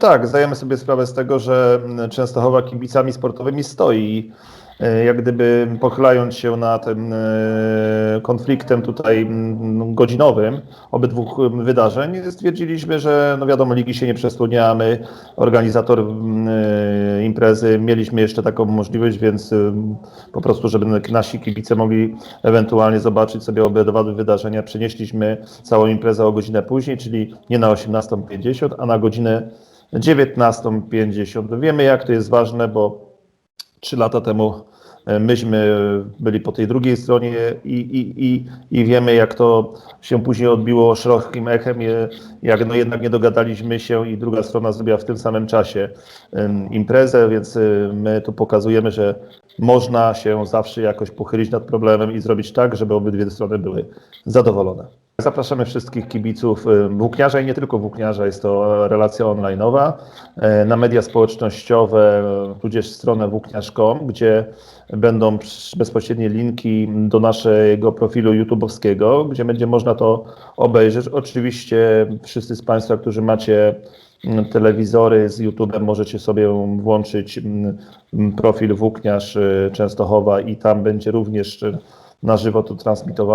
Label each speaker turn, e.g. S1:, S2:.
S1: Tak, zdajemy sobie sprawę z tego, że mm, Częstochowa kibicami sportowymi stoi. e, Jak gdyby pochylając się nad e, konfliktem tutaj mm, godzinowym obydwu em, wydarzeń, stwierdziliśmy, że no wiadomo, ligi się nie przesłania, my, organizator mm, e, imprezy, mieliśmy jeszcze taką możliwość, więc po prostu, żeby nasi kibice mogli ewentualnie zobaczyć sobie obydwa wydarzenia, przenieśliśmy całą imprezę o godzinę później, czyli nie na 18.50, a na godzinę 19.50. Wiemy, jak to jest ważne, bo trzy lata temu e, myśmy byli po tej drugiej stronie i, i, i, i wiemy, jak to się później odbiło szerokim echem, jak no jednak nie dogadaliśmy się i druga strona zrobiła w tym samym czasie imprezę, więc y, my tu pokazujemy, że można się zawsze jakoś pochylić nad problemem i zrobić tak, żeby obydwie strony były zadowolone. Zapraszamy wszystkich kibiców y, włókniarza i nie tylko włókniarza, jest to e, relacja online'owa, e, na media społecznościowe, e, tudzież stronę włókniarz.com, gdzie będą bezpośrednie linki do naszego profilu YouTube'owskiego, gdzie będzie można to obejrzeć. Oczywiście wszyscy z Państwa, którzy macie mm, telewizory z YouTube'em, możecie sobie włączyć mm, profil włókniarz y, Częstochowa i tam będzie również y, na żywo to transmitowane.